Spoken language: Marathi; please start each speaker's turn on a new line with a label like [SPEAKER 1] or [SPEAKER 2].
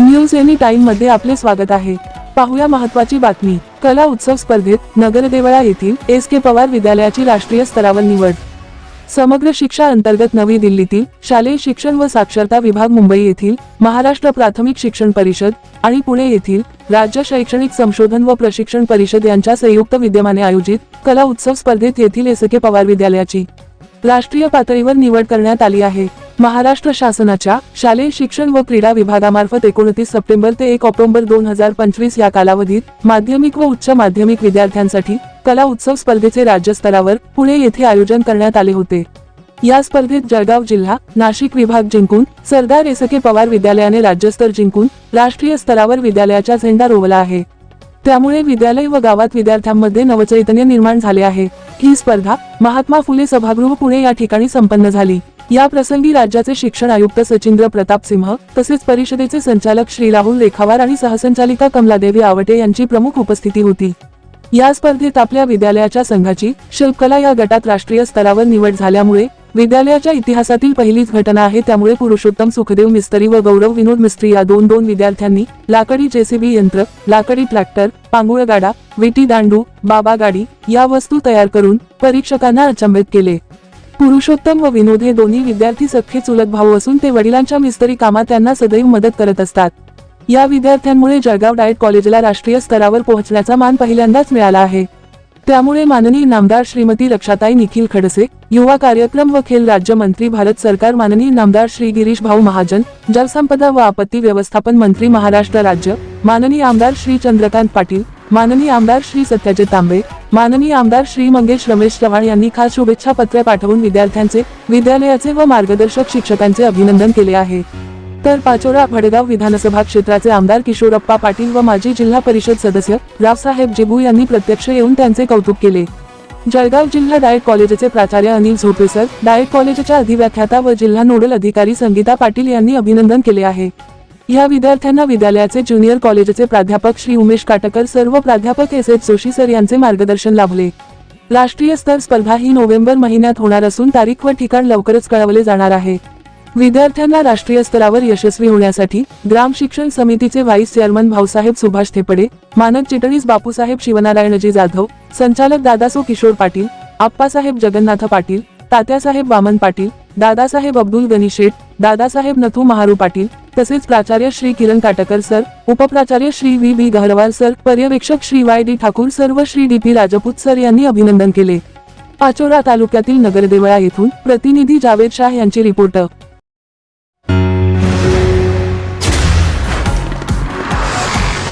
[SPEAKER 1] न्यूज एनी टाइममध्ये आपले स्वागत आहे. पाहूया महत्वाची बातमी. कला उत्सव स्पर्धेत नगरदेवळा येथील एस के पवार विद्यालयाची राष्ट्रीय स्तरावर निवड. समग्र शिक्षा अंतर्गत नवी दिल्लीतील शालेय शिक्षण व साक्षरता विभाग मुंबई येथील महाराष्ट्र प्राथमिक शिक्षण परिषद आणि पुणे येथील राज्य शैक्षणिक संशोधन व प्रशिक्षण परिषद यांच्या संयुक्त विद्यमाने आयोजित कला उत्सव स्पर्धेत येथील एस के पवार विद्यालयाची राष्ट्रीय पातळीवर निवड करण्यात आली आहे. महाराष्ट्र शासनाच्या शालेय शिक्षण व क्रीडा विभागामार्फत एकोणतीस सप्टेंबर ते एक ऑक्टोबर दोन हजार पंचवीस या कालावधीत माध्यमिक व उच्च माध्यमिक विद्यार्थ्यांसाठी कला उत्सव स्पर्धेचे राज्यस्तरावर पुणे येथे आयोजन करण्यात आले होते. या स्पर्धेत जळगाव जिल्हा नाशिक विभाग जिंकून सरदार एसके पवार विद्यालयाने राज्यस्तर जिंकून राष्ट्रीय स्तरावर विद्यालयाचा झेंडा रोवला आहे. त्यामुळे विद्यालय व गावात विद्यार्थ्यांमध्ये नवचैतन्य निर्माण झाले आहे. ही स्पर्धा महात्मा फुले सभागृह पुणे या ठिकाणी संपन्न झाली. या प्रसंगी राज्याचे शिक्षण आयुक्त सचिंद्र प्रताप सिंह तसेच परिषदेचे संचालक श्री राहुल रेखावार आणि सहसंचालिका कमलादेवी आवटे यांची प्रमुख उपस्थिती होती. या स्पर्धेत आपल्या विद्यालयाच्या संघाची शिल्पकला या गटात राष्ट्रीय स्तरावर निवड झाल्यामुळे विद्यालयाच्या इतिहासातील पहिलीच घटना आहे त्यामुळे पुरुषोत्तम सुखदेव मिस्त्री व गौरव विनोद मिस्त्री या दोन दोन विद्यार्थ्यांनी लाकडी जेसीबी यंत्र लाकडी ट्रॅक्टर पांगुळ गाडा विटी दांडू बाबा गाडी या वस्तू तयार करून परीक्षकांना अचंबित केले. पुरुषोत्तम व विनोद हे दोन्ही विद्यार्थी सख्खे चुलत भाऊ असून ते वडिलांच्या मिस्तरी कामात त्यांना सदैव मदत करत असतात. या विद्यार्थ्यांमुळे जळगाव डाएट कॉलेजला राष्ट्रीय स्तरावर पोहोचण्याचा मान पहिल्यांदाच मिळाला आहे. त्यामुळे माननीय नामदार श्रीमती रक्षाताई निखिल खडसे युवा कार्यक्रम व खेल राज्यमंत्री भारत सरकार माननीय नामदार श्री गिरीश भाऊ महाजन जलसंपदा व आपत्ती व्यवस्थापन मंत्री महाराष्ट्र राज्य माननीय आमदार श्री चंद्रकांत पाटील माननीय आमदार श्री सत्याजित तांबे माननीय आमदार श्री मंगेश रमेश चव्हाण यांनी खास शुभेच्छा पत्र पाठवून विद्यार्थ्यांचे विद्यालयाचे व मार्गदर्शक शिक्षकांचे अभिनंदन केले आहे. तर पाचोरा भडगाव विधानसभा क्षेत्राचे आमदार किशोरप्पा पाटील व माजी जिल्हा परिषद सदस्य रावसाहेब जिबू यांनी प्रत्यक्ष येऊन त्यांचे कौतुक केले. जळगाव जिल्हा डायट कॉलेजचे प्राचार्य अनिल झोपेसर डायट कॉलेजच्या अधिव्याख्याता व जिल्हा नोडल अधिकारी संगीता पाटील यांनी अभिनंदन केले आहे. या विद्यार्थ्यांना विद्यालयाचे ज्युनियर कॉलेजचे प्राध्यापक श्री उमेश काटकर सर्व प्राध्यापक एस एच जोशी सर यांचे मार्गदर्शन लाभले. राष्ट्रीय स्तर स्पर्धा ही नोव्हेंबर महिन्यात होणार असून तारीख व ठिकाण लवकरच कळवले जाणार आहे. विद्यार्थ्यांना राष्ट्रीय स्तरावर यशस्वी होण्यासाठी ग्राम शिक्षण समितीचे व्हाईस चेअरमन भाऊसाहेब सुभाष थेपडे मानद चिटणीस बापूसाहेब शिवनारायणजी जाधव संचालक दादासो किशोर पाटील आप्पासाहेब जगन्नाथ पाटील तात्यासाहेब वामन पाटील दादासाहेब अब्दुल गनी शेठ दादासाहेब नथू महारू पाटील तसेच प्राचार्य Shri Kiran Katkar sir उपप्राचार्य Shri V B Gaharwal sir पर्यवेक्षक Shri Y D Thakur sir व Shri D P Rajput sir यांनी अभिनंदन केले. पाचोरा तालुक्यातील नगरदेवळा येथून प्रतिनिधी जावेद शाह यांचे रिपोर्ट.